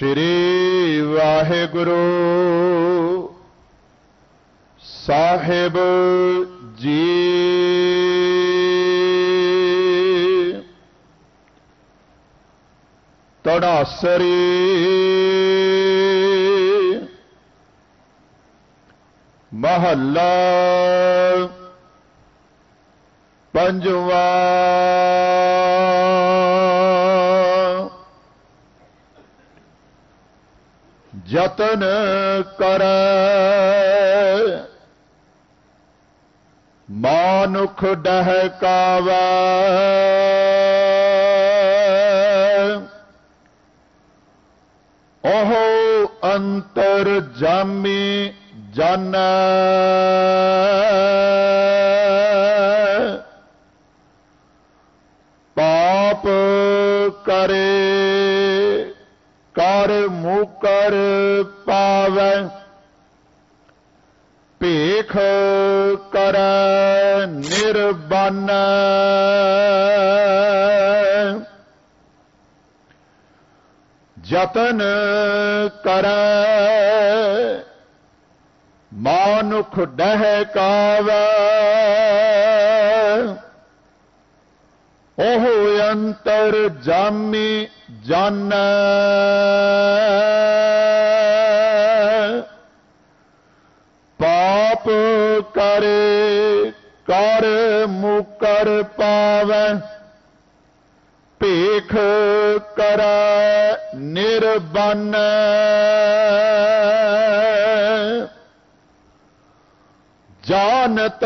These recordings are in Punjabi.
ਸ਼੍ਰੀ ਵਾਹਿਗੁਰੂ ਸਾਹਿਬ ਜੀ। ਤੜਾਸਰੀ ਮਹੱਲਾ ਪੰਜਵਾ ਯਤਨ ਕਰੈ। ਮਾਨੁਖ ਡਹਿਕਾਵੈ। ਉਹ ਅੰਤਰ ਜਾਮੀ ਜਾਣੈ ਕਰ ਮੁਕਰ ਪਾਵੈ ਭੇਖ ਕਰੈ ਨਿਰਬਨ। ਯਤਨ ਕਰੈ ਮਾਨੁਖ ਡਹਿ ਕਾਵੈ ਉਹ ਅੰਤਰ ਜਾਮੀ ਜਨ ਪਾਪ ਕਰੇ ਕਰ ਮੁਕਰ ਪਾਵੈ। ਭੇਖ ਕਰੈ ਨਿਰਬਨ। ਜਾਣਤ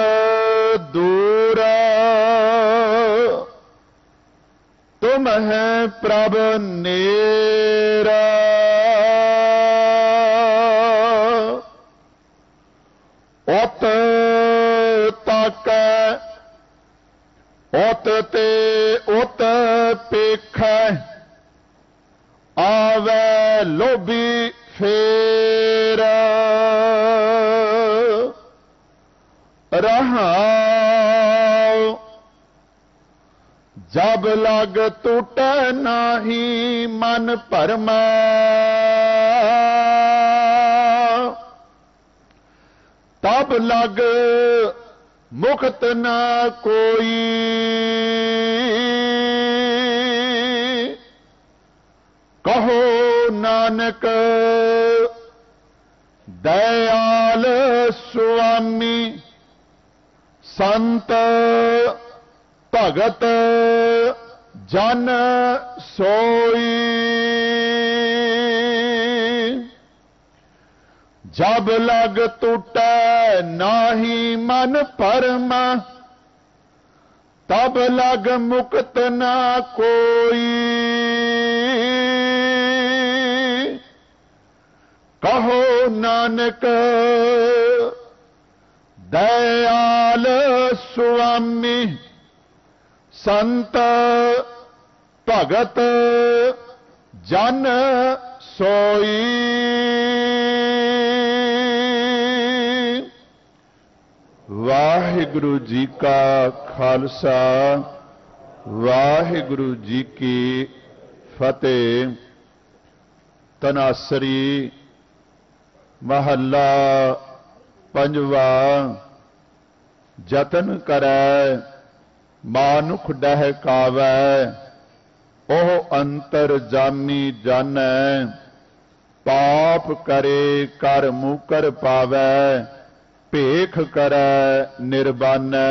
ਦੂਰ तुम है प्रभ नेरा। ओत तक ओत ते ओत पेख आवे लोभी फेरा। रहा ਜਬ ਲਗ ਟੁਟੈ ਨਾਹੀ ਮਨ ਭਰਮਾ। ਤਬ ਲਗ ਮੁਕਤ ਨਾ ਕੋਈ। ਕਹੋ ਨਾਨਕ, ਦਇਆਲ ਸੁਆਮੀ, ਸੰਤ ਭਗਤ ਜਨ ਸੋਈ। ਜਬ ਲਗ ਟੁਟੈ ਨਾਹੀ ਮਨ ਪਰਮ, ਤਬ ਲਗ ਮੁਕਤ ਨਾ ਕੋਈ। ਕਹੋ ਨਾਨਕ, ਦਇਆਲ ਸੁਆਮੀ ਸੰਤ ਭਗਤ ਜਨ ਸੋਈ। ਵਾਹਿਗੁਰੂ ਜੀ ਕਾ ਖਾਲਸਾ, ਵਾਹਿਗੁਰੂ ਜੀ ਕੀ ਫਤਿਹ। ਤਨਾਸਰੀ ਮਹੱਲਾ ਪੰਜਵਾ ਯਤਨ ਕਰੈ। ਮਾਨੁਖ ਡਹਿ ਉਹ ਅੰਤਰ ਜਾਮੀ ਜਾਣੈ ਪਾਪ ਕਰੇ ਕਰ ਮੁਕਰ ਪਾਵੈ ਭੇਖ ਕਰੈ ਨਿਰਬਾਨੈ।